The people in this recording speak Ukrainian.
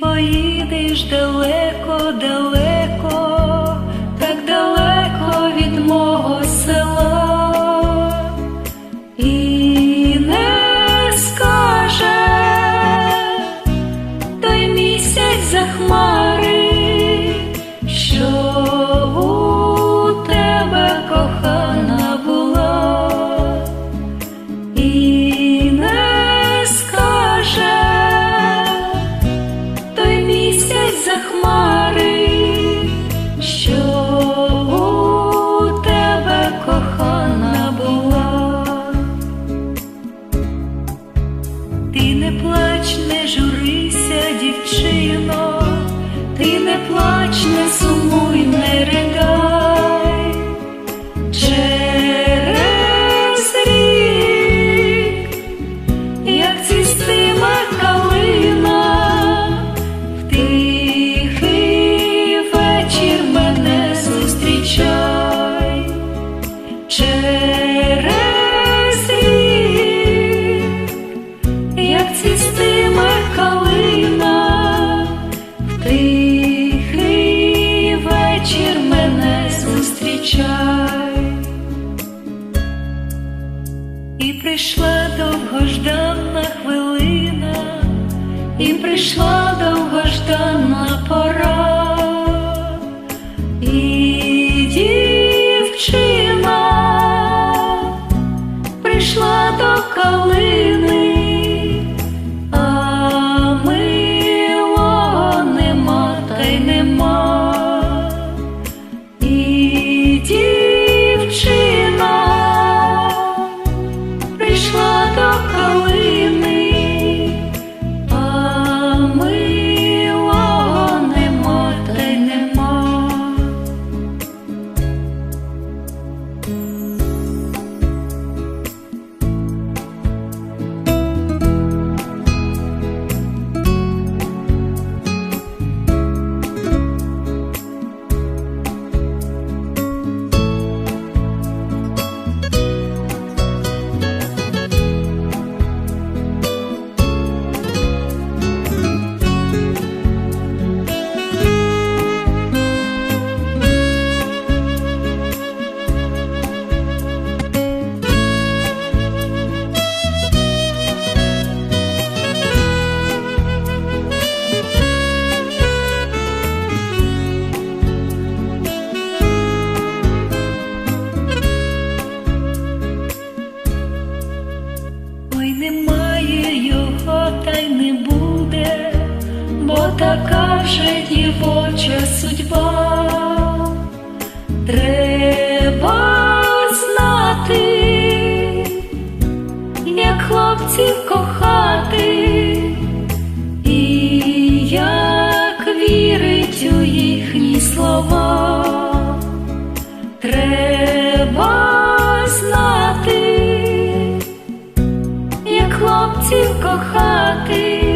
поїдеш далеко, далеко. і прийшла довгождана пора, і дівчина прийшла до калини, а милого нема та й нема. немає його, та й не буде, бо така вже дівоча судьба. Треба знати, як хлопців кохати. хлопців кохати.